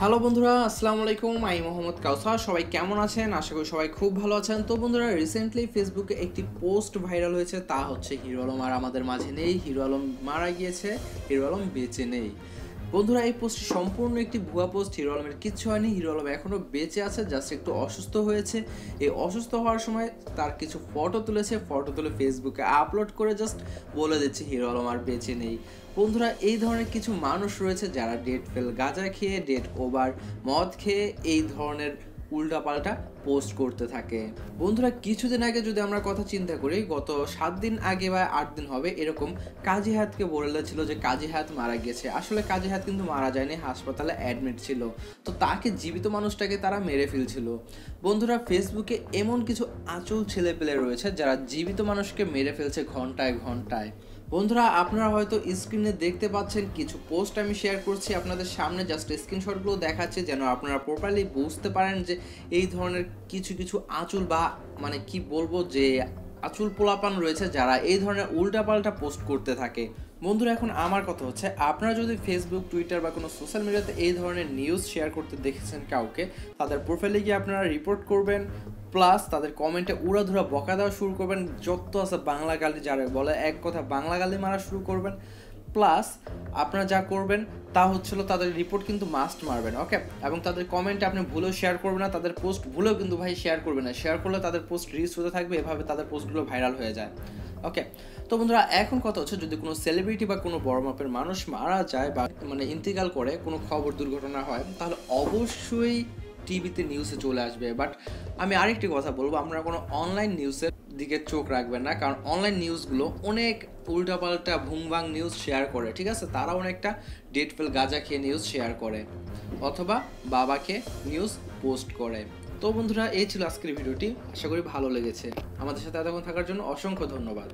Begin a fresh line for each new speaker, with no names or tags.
Hello বন্ধুরা, আসসালামু আলাইকুম। আমি মোহাম্মদ কাউসার। সবাই কেমন আছেন? আশা করি সবাই খুব ভালো আছেন। তো বন্ধুরা রিসেন্টলি ফেসবুকে একটি পোস্ট ভাইরাল হয়েছে। তা হচ্ছে হিরো আলম আর আমাদের মাঝে নেই। হিরো আলম মারা গিয়েছে, হিরো আলম বেঁচে নেই। বন্ধুরা, এই পোস্টটি সম্পূর্ণ একটি ভুয়া পোস্ট। হিরো আলমের কিচ্ছু হয়নি। হিরো আলম এখনও বেঁচে আছে, জাস্ট একটু অসুস্থ হয়েছে। এই অসুস্থ হওয়ার সময় তার কিছু ফটো তুলেছে। ফটো তুলে ফেসবুকে আপলোড করে জাস্ট বলে দিচ্ছে, হিরো আলম আর বেঁচে নেই। বন্ধুরা, এই ধরনের কিছু মানুষ রয়েছে যারা ডেট ফেল গাঁজা খেয়ে ডেট ওভার মদ খেয়ে, এই ধরনের উল্টাপাল্টা পোস্ট করতে থাকে। বন্ধুরা, কিছুদিন আগে যদি আমরা কথা চিন্তা করি, গত সাত দিন আগে বা আট দিন হবে, এরকম কাজী হায়াতকে বলেছিল যে, কাজী হায়াত মারা গেছে আসলে কাজী হায়াত কিন্তু মারা যায়নি, হাসপাতালে অ্যাডমিট ছিল। তো তাকে জীবিত মানুষটাকে তারা মেরে ফেলছিল। বন্ধুরা ফেসবুকে এমন কিছু আঁচল ছেলেপেলে রয়েছে যারা জীবিত মানুষকে মেরে ফেলছে ঘন্টায় ঘন্টায়। বন্ধুরা, আপনারা হয়তো স্ক্রিনে দেখতে পাচ্ছেন কিছু পোস্ট আমি শেয়ার করছি। আপনাদের সামনে জাস্ট স্ক্রিনশটগুলো দেখাচ্ছে যেন আপনারা প্রপারলি বুঝতে পারেন যে এই ধরনের কিছু কিছু আঁচল বা মানে কি বলব যে আচুল পোলাপান রয়েছে যারা এই ধরনের উল্টাপাল্টা পোস্ট করতে থাকে। বন্ধুরা, এখন আমার কথা হচ্ছে, আপনারা যদি ফেসবুক টুইটার বা কোনো সোশ্যাল মিডিয়াতে এই ধরনের নিউজ শেয়ার করতে দেখেছেন কাউকে, তাদের প্রোফাইলে গিয়ে আপনারা রিপোর্ট করবেন প্লাস তাদের কমেন্টে উড়াধুরা বকা দেওয়া শুরু করবেন, যত আছে বাংলা গালি যারা বলে, এক কথা বাংলা গালি মারা শুরু করবেন। প্লাস আপনারা যা করবেন, তা হচ্ছিল তাদের রিপোর্ট কিন্তু মাস্ট মারবেন ওকে এবং তাদের কমেন্টে আপনি ভুলেও শেয়ার করবেন না, তাদের পোস্ট ভুলেও কিন্তু ভাই শেয়ার করবেন না। শেয়ার করলে তাদের পোস্ট রিচ হতে থাকবে, এভাবে তাদের পোস্টগুলো ভাইরাল হয়ে যায় ওকে তো বন্ধুরা, এখন কথা হচ্ছে যদি কোনো সেলিব্রিটি বা কোনো বড় মাপের মানুষ মারা যায় বা মানে ইন্তিকাল করে কোনো খবর দুর্ঘটনা হয়, তাহলে অবশ্যই টিভিতে নিউজে চলে আসবে। বাট আমি আরেকটি কথা বলব, আপনারা কোনো অনলাইন নিউজের দিকে চোখ রাখবেন না, কারণ অনলাইন নিউজগুলো অনেক উল্টাপাল্টা, ভুংভাং নিউজ শেয়ার করে, ঠিক আছে? তারা অনেকটা ডেট ফেল গাঁজা খেয়ে নিউজ শেয়ার করে, অথবা বাবাকে নিউজ পোস্ট করে। তো বন্ধুরা, এই ছিল আজকের ভিডিওটি, আশা করি ভালো লেগেছে। আমাদের সাথে এতক্ষণ থাকার জন্য অসংখ্য ধন্যবাদ।